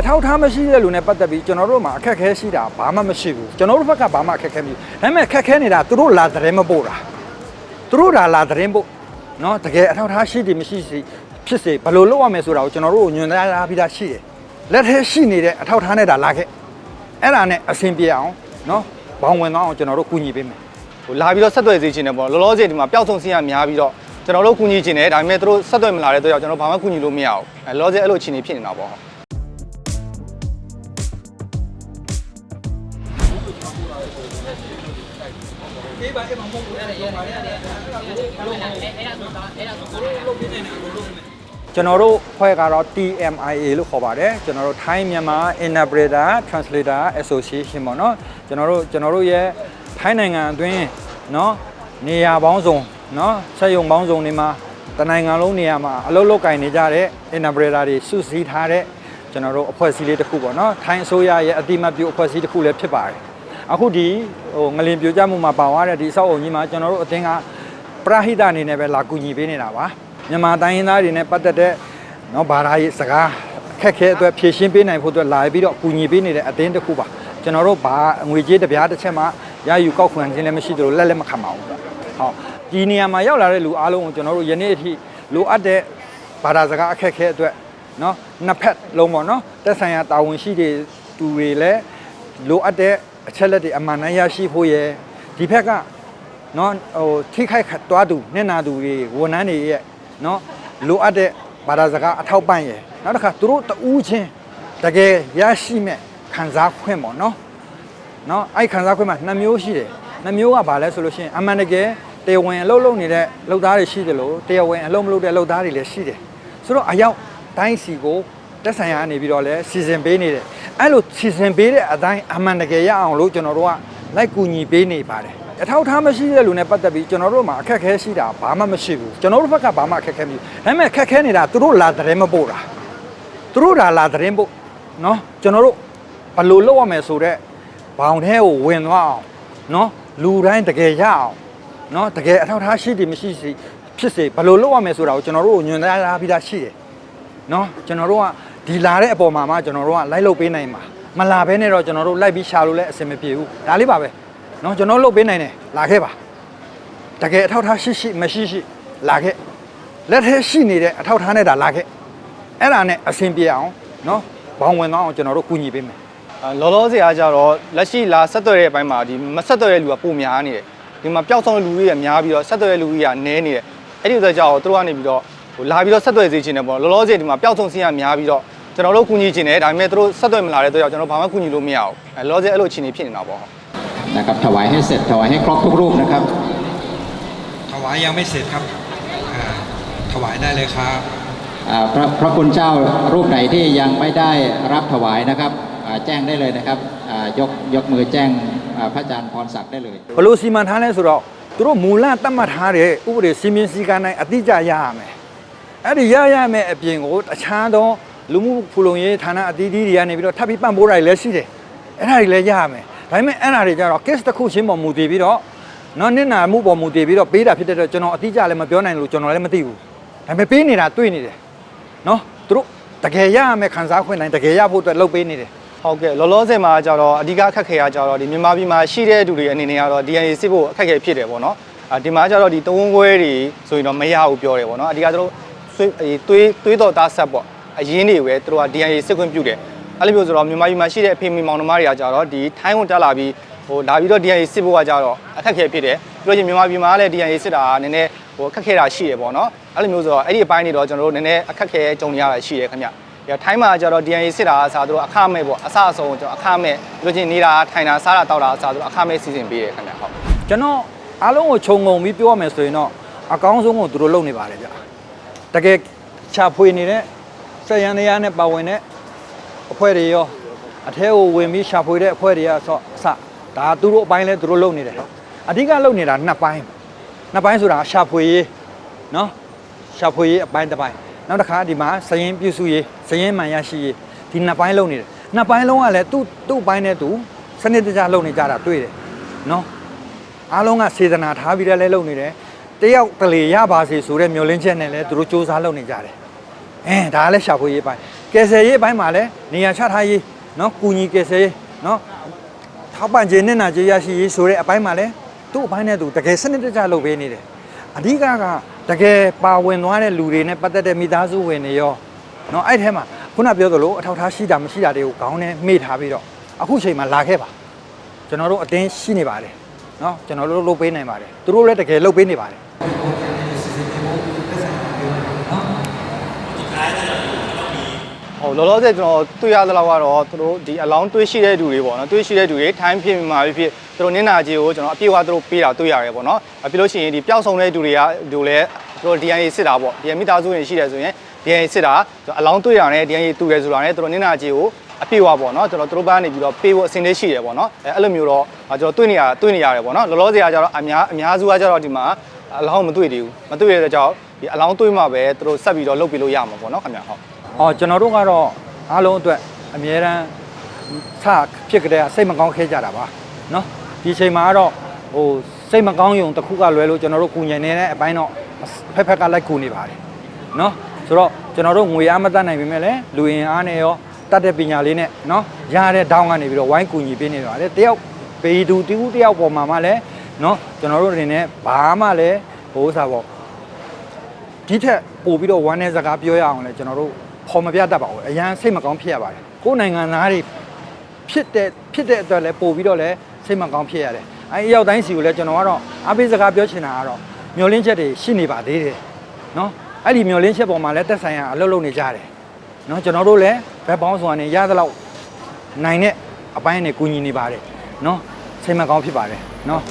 အထောက်အထားမရှိတဲ့လူနဲ့ပတ်သက်ပြီးကျွန်တော်တို့မှာအခက်အခဲရှိတာဘာမှမရှိဘူးကျွန်တော်တို့ဘက်ကဘာမှအခက်အခဲမရှိဘူးဒါပေမဲ့အခက်အခဲနေတာသူတို့လာတဲ့မပို့တာသူတို့လာလာတဲ့ပို့နော်တကယ်အထောက်အထားရှိတယ်မရှိစီဖြစ်စေဘယ်လိုလုပ်ရမယ်ဆိုတာကိုကျွန်တော်တို့ကိုညွှန်ကြားထားပြီးသားရှိတယ်လက်ထဲရှိနေတဲ့အထောက်အထားနဲ့ဒါလာခဲ့အဲ့ဒါနဲ့အဆင်ပြေအောင်နော်ဘောင်ဝင်သွားအောင်ကျွန်တော်တို့ကူညီပေးမယ်ဟိုလာပြီးတော့ဆက်သွယ်စေချင်တယ်ပေါ့လောလောဆယ်ဒီမှာပျောက်ဆုံးစင်းရများပြီးတော့ကျွန်တော်တို့ကူညီချင်တယ်ဒါပေမဲ့သူတို့ဆက်သွယ်မလာတဲ့အတွက်ကြောင့်ကျွန်တော်ဘာမှကူညီလို့မရဘူးအဲလောလောဆယ်အဲ့လိုအခြေအနေဖြစ်နေတာပေါ့ ကျွန်တော်တို့ဖွဲ့ကတော့ TMIA လို့ခေါ်ပါတယ်ကျွန်တော်တို့ Thai Myanmar Interpreter Translator Association ပေါ့နော်ကျွန်တော်တို့ကျွန်တော်တို့ရဲ့ထိုင်းနိုင်ငံအတွင်းเนาะနေရာပေါင်းစုံเนาะဆက်ယုံပေါင်းစုံတွေမှာတနိုင်ငံလုံးနေရာမှာအလုပ်လုပ်ကင်နေကြတဲ့ Interpreter တွေစုစည်းထားတဲ့ကျွန်တော်တို့အဖွဲ့အစည်းလေးတစ်ခုပေါ့နော်ထိုင်းအစိုးရရဲ့အတိမတ်ပြုအဖွဲ့အစည်းတစ်ခုလည်းဖြစ်ပါတယ် အခုဒီဟိုငလင်ပြိုကျမှုမှာပါသွားတဲ့ဒီအဆောက်အုံကြီးမှာကျွန်တော်တို့အသင်းကပရဟိတအနေနဲ့ပဲလာကူညီပေးနေတာပါမြန်မာတိုင်းရင်းသားတွေနဲ့ပတ်သက်တဲ့နော်ဘာသာရေးစကားအခက်ခဲအတွက်ဖြည့်ရှင်းပေးနိုင်ဖို့အတွက်လာပြီးတော့ကူညီပေးနေတဲ့အသင်းတစ်ခုပါကျွန်တော်တို့ဘာငွေကြေးတပြားတစ်ချက်မှရယူကောက်ခံခြင်းလည်းမရှိသလိုလက်လည်းမခံပါဘူးဟောဒီနေရာမှာရောက်လာတဲ့လူအားလုံးကိုကျွန်တော်တို့ယနေ့အထိလိုအပ်တဲ့ဘာသာစကားအခက်ခဲအတွက်နော်နှစ်ဖက်လုံးပေါ့နော်တက်ဆိုင်ရာတာဝန်ရှိတဲ့သူတွေလည်းလိုအပ်တဲ့ အချက်လက်တွေအမှန်တမ်းရရှိဖို့ရယ်ဒီဘက်ကနော်ဟိုထိခိုက်ခတ်သွားသူနဲ့နာသူတွေဝန်ထမ်းတွေရဲ့နော်လိုအပ်တဲ့ဘာသာစကားအထောက်ပံ့ရယ်နောက်တစ်ခါသူတို့တူးချင်းတကယ်ရရှိမဲ့ခံစားခွင့်ပေါ့နော်နော်အဲ့ခံစားခွင့်မှာနှစ်မျိုးရှိတယ်နှစ်မျိုးကဘာလဲဆိုလို့ရှိရင်အမှန်တကယ်တရားဝင်အလုပ်လုပ်နေတဲ့လုပ်သားတွေရှိတယ်လို့တရားဝင်အလုပ်မလုပ်တဲ့လုပ်သားတွေလည်းရှိတယ်ဆိုတော့အရောက်တိုင်းစီကို တက်ဆိုင်ရာကနေပြီးတော့လဲစီစဉ်ပေးနေတယ်အဲ့လိုစီစဉ်ပေးတဲ့အတိုင်းအမှန်တကယ်ရအောင်လို့ကျွန်တော်တို့ကလိုက်ကူညီပေးနေပါတယ်အထောက်အထားမရှိတဲ့လူနဲ့ပတ်သက်ပြီးကျွန်တော်တို့မှာအခက်အခဲရှိတာဘာမှမရှိဘူးကျွန်တော်တို့ဘက်ကဘာမှအခက်အခဲမရှိဘူးဒါပေမဲ့အခက်အခဲနေတာသူတို့လာတဲ့မပို့တာသူတို့လာလာတဲ့ပို့နော်ကျွန်တော်တို့ဘယ်လိုလုပ်ရမယ်ဆိုတော့ဘောင်ထဲကိုဝင်သွားအောင်နော်လူတိုင်းတကယ်ရအောင်နော်တကယ်အထောက်အထားရှိတယ်မရှိစီဖြစ်စေဘယ်လိုလုပ်ရမယ်ဆိုတာကိုကျွန်တော်တို့ကိုညွှန်ကြားထားပြီးသားရှိတယ်နော်ကျွန်တော်တို့က ဒီလာတဲ့အပေါ်မှာမှကျွန်တော်တို့ကလိုက်လုပ်ပေးနိုင်မှာမလာဘဲနဲ့တော့ကျွန်တော်တို့လိုက်ပြီးရှာလို့လည်းအဆင်မပြေဘူးဒါလေးပါပဲနော်ကျွန်တော်လုပ်ပေးနိုင်တယ်လာခဲ့ပါတကယ်အထောက်ထားရှိရှိမရှိရှိလာခဲ့လက်ထဲရှိနေတဲ့အထောက်ထားနဲ့ဒါလာခဲ့အဲ့ဒါနဲ့အဆင်ပြေအောင်နော်ဘောင်ဝင်သွားအောင်ကျွန်တော်တို့ကူညီပေးမယ်အဲလောလောဆယ်ကကြတော့လက်ရှိလာဆက်သွယ်တဲ့အပိုင်းမှာဒီမဆက်သွယ်တဲ့လူကပုံများနေတယ်ဒီမှာပျောက်ဆုံးတဲ့လူတွေကများပြီးတော့ဆက်သွယ်တဲ့လူတွေကနည်းနေတယ်အဲ့ဒီအတွက်ကြောင့်သူတို့ကနေပြီးတော့ဟိုလာပြီးတော့ဆက်သွယ်စေချင်တယ်ပေါ့လောလောဆယ်ဒီမှာပျောက်ဆုံးစင်းရများပြီးတော့ ကျွန်တော်တို့ကူညီချင်တယ်ဒါပေမဲ့သူတို့ဆက်သွယ်မလာတဲ့အတွက်ကြောင့်ကျွန်တော်ဘာမှကူညီလို့မရဘူးအဲလောလောဆယ်အဲ့လိုအခြေအနေဖြစ်နေတာပေါ့ นะครับถวายให้เสร็จถวายให้ครบทุกรูปนะครับ ถวายยังไม่เสร็จครับอ่าถวายได้เลยครับ อ่าพระพระคุณเจ้ารูปไหนที่ยังไม่ได้รับถวายนะครับอ่าแจ้งได้เลยนะครับอ่ายกยกมือแจ้งอ่าพระอาจารย์พรศักดิ์ได้เลย ဘယ်လို့စီမံထားလဲဆိုတော့သူတို့မူလတတ်မှတ်ထားတဲ့ဥပဒေစီမင်းစည်းကမ်းတိုင်းအတိအကျရရမယ်အဲ့ဒီရရမယ်အပြင်ကိုတခြားသော လူမှုဖူလုံရေးဌာနအသီးသီးတွေကနေပြီးတော့ထပ်ပြီးပံ့ပိုးတာတွေလည်းရှိတယ်အဲ့ဒါတွေလည်းရရမယ်ဒါပေမဲ့အဲ့ဒါတွေကြတော့ case တစ်ခုချင်းပေါ်မူတည်ပြီးတော့နော်နင့်နာမှုပေါ်မူတည်ပြီးတော့ပေးတာဖြစ်တဲ့အတွက်ကျွန်တော်အတိအကျလည်းမပြောနိုင်လို့ကျွန်တော်လည်းမသိဘူးဒါပေမဲ့ပေးနေတာတွေ့နေတယ်နော်သူတို့တကယ်ရရမယ်ခံစားခွင့်တိုင်းတကယ်ရဖို့အတွက်လုပ်ပေးနေတယ်ဟုတ်ကဲ့လောလောဆယ်မှာကြတော့အဓိကအခက်ခဲကကြတော့ဒီမြန်မာပြည်မှာရှိတဲ့သူတွေအနေနဲ့ကတော့ DNA စစ်ဖို့အခက်ခဲဖြစ်တယ်ပေါ့နော်အာဒီမှာကြတော့ဒီတဝန်းခွဲတွေဆိုရင်တော့မရဘူးပြောတယ်ပေါ့နော်အဓိကသူတို့သွေးအေးသွေးသွေးတော်သားဆက်ပေါ့ အရင်းတွေပဲသူတို့က DNA စစ်ခွင့်ပြုတယ်အဲ့လိုမျိုးဆိုတော့မြန်မာပြည်မှာရှိတဲ့အဖေမိမောင်နှမတွေကကြတော့ဒီထိုင်းဝင်တက်လာပြီးဟိုလာပြီးတော့ DNA စစ်ဖို့ကကြတော့အခက်ခဲဖြစ်တယ်ပြီးတော့ချင်းမြန်မာပြည်မှာလည်း DNA စစ်တာကနည်းနည်းဟိုအခက်ခဲတာရှိတယ်ပေါ့နော်အဲ့လိုမျိုးဆိုတော့အဲ့ဒီအပိုင်းတွေတော့ကျွန်တော်တို့နည်းနည်းအခက်ခဲကြုံရတာရှိတယ်ခင်ဗျရထိုင်းမှာကျတော့ DNA စစ်တာအစားသူတို့အခမဲ့ပေါ့အစအဆုံးကျွန်တော်အခမဲ့ပြီးလို့ချင်းနေတာထိုင်တာစားတာတောက်တာအစားသူတို့အခမဲ့စီစဉ်ပေးတယ်ခင်ဗျဟုတ်ကျွန်တော်အားလုံးကိုခြုံငုံပြီးပြောရမယ်ဆိုရင်တော့အကောင်းဆုံးကိုသူတို့လုပ်နေပါတယ်ဗျတကယ်ချဖွေနေတဲ့ ဆက်ရန်တရားနဲ့ပါဝင်တဲ့အဖွဲ့တွေရောအထဲကိုဝင်ပြီးရှာဖွေတဲ့အဖွဲ့တွေကဆိုအစဒါသူတို့အပိုင်းလဲသူတို့လုပ်နေတယ်အဓိကလုပ်နေတာနှစ်ပိုင်းနှစ်ပိုင်းဆိုတာရှာဖွေရေးနော်ရှာဖွေရေးအပိုင်းတစ်ပိုင်းနောက်တစ်ခါဒီမှာစရင်ပြုစုရေးစရင်မှန်ရရှိရေးဒီနှစ်ပိုင်းလုပ်နေတယ်နှစ်ပိုင်းလုံးကလည်းသူ့သူ့အပိုင်းနဲ့သူစနစ်တကျလုပ်နေကြတာတွေ့တယ်နော်အားလုံးကစေတနာထားပြီးတော့လဲလုပ်နေတယ်တယောက်တလေရပါစေဆိုတဲ့မျှော်လင့်ချက်နဲ့လဲသူတို့စ조사လုပ်နေကြတယ် အဲဒါကလည်းရှာဖွေရေးပိုင်းကယ်ဆယ်ရေးအပိုင်းမှာလည်းနေရာချထားရေးနော်ကုညီကယ်ဆယ်ရေးနော်ထောက်ပံ့ခြင်းနဲ့နာကြေးရရှိရေးဆိုတဲ့အပိုင်းမှာလည်းသူ့အပိုင်းနဲ့သူတကယ်စနစ်တကျလုပ်ပေးနေတယ်အဓိကကတကယ်ပါဝင်သွားတဲ့လူတွေနဲ့ပတ်သက်တဲ့မိသားစုဝင်တွေရောနော်အဲ့ထဲမှာခုနပြောသလိုအထောက်ထားရှိတာမရှိတာတွေကိုခေါင်းနဲ့မေ့ထားပြီးတော့အခုချိန်မှာလာခဲ့ပါကျွန်တော်တို့အတင်းရှိနေပါတယ်နော်ကျွန်တော်တို့လုပ်ပေးနိုင်ပါတယ်သူတို့လည်းတကယ်လုပ်ပေးနေပါတယ် ဟိုလောလောဆယ်ကျွန်တော်တွေ့ရသလောက်ကတော့သူတို့ဒီအလောင်းတွေးရှိတဲ့သူတွေပေါ့နော်တွေးရှိတဲ့သူတွေထိုင်းဖြစ်မှာဖြစ်ဖြစ်သူတို့နင်းနာကြီးကိုကျွန်တော်အပြည့်အဝသူတို့ပေးတာတွေ့ရတယ်ပေါ့နော်အပြီးလို့ရှိရင်ဒီပျောက်ဆုံးတဲ့သူတွေကတို့လည်းသူတို့ DNA စစ်တာပေါ့ DNA မိသားစုဝင်ရှိတယ်ဆိုရင် DNA စစ်တာအလောင်းတွေ့ရတယ် DNA တူတယ်ဆိုတာနဲ့သူတို့နင်းနာကြီးကိုအပြည့်အဝပေါ့နော်ကျွန်တော်တို့ဘက်ကနေပြီးတော့ပေးဖို့အဆင်သင့်ရှိတယ်ပေါ့နော်အဲအဲ့လိုမျိုးတော့ကျွန်တော်တွေ့နေရတွေ့နေရတယ်ပေါ့နော်လောလောဆယ်ကကျတော့အများအများစုကကျတော့ဒီမှာအလောင်းမတွေ့သေးဘူးမတွေ့ရတဲ့ကြောင့်ဒီအလောင်းတွေ့မှပဲသူတို့ဆက်ပြီးတော့လုပ်ပြလို့ရမှာပေါ့နော်ခင်ဗျဟုတ်။ အော်ကျွန်တော်တို့ကတော့အားလုံးအတွက်အမြဲတမ်းစဖြစ်ကြတဲ့စိတ်မကောင်းခဲ့ကြတာပါ။နော်ဒီချိန်မှာကတော့ဟိုစိတ်မကောင်းယုံတစ်ခုကလွဲလို့ကျွန်တော်တို့ကုညင်နေတဲ့အပိုင်းတော့ဖက်ဖက်ကလိုက်ကူနေပါတယ်။နော်ဆိုတော့ကျွန်တော်တို့ငွေအားမတတ်နိုင်ပေမဲ့လည်းလူရင်အားနဲ့ရောတတ်တဲ့ပညာလေးနဲ့နော်ရတဲ့ဒေါင်းကနေပြီးတော့ဝိုင်းကူညီပေးနေပါတယ်။တယောက်ပေသူတူတယောက်ပေါ်မှာမှလည်းနော်ကျွန်တော်တို့အနေနဲ့ဘာမှလည်းဟိုဥစားပေါ့ဒီထက်ပို့ပြီးတော့ဝမ်းနဲ့စကားပြောရအောင်လဲကျွန်တော်တို့ ဖော်မပြတတ်ပါဘူးအရန်စိတ်မကောင်းဖြစ်ရပါတယ်ကိုယ်နိုင်ငံသားတွေဖြစ်တဲ့ဖြစ်တဲ့အတွက်လဲပို့ပြီးတော့လဲစိတ်မကောင်းဖြစ်ရတယ်အဲအရောက်တိုင်းစီကိုလဲကျွန်တော်ကတော့အားပေးစကားပြောချင်တာကတော့မျောလင်းချက်တွေရှိနေပါသေးတယ်နော်အဲ့ဒီမျောလင်းချက်ပေါ်မှာလဲတက်ဆိုင်ရအလုပ်လုပ်နေကြတယ်နော်ကျွန်တော်တို့လည်းဘက်ပေါင်းစွာနဲ့ရသလောက်နိုင်တဲ့အပိုင်းနဲ့ကူညီနေပါတယ်နော်စိတ်မကောင်းဖြစ်ပါတယ်နော်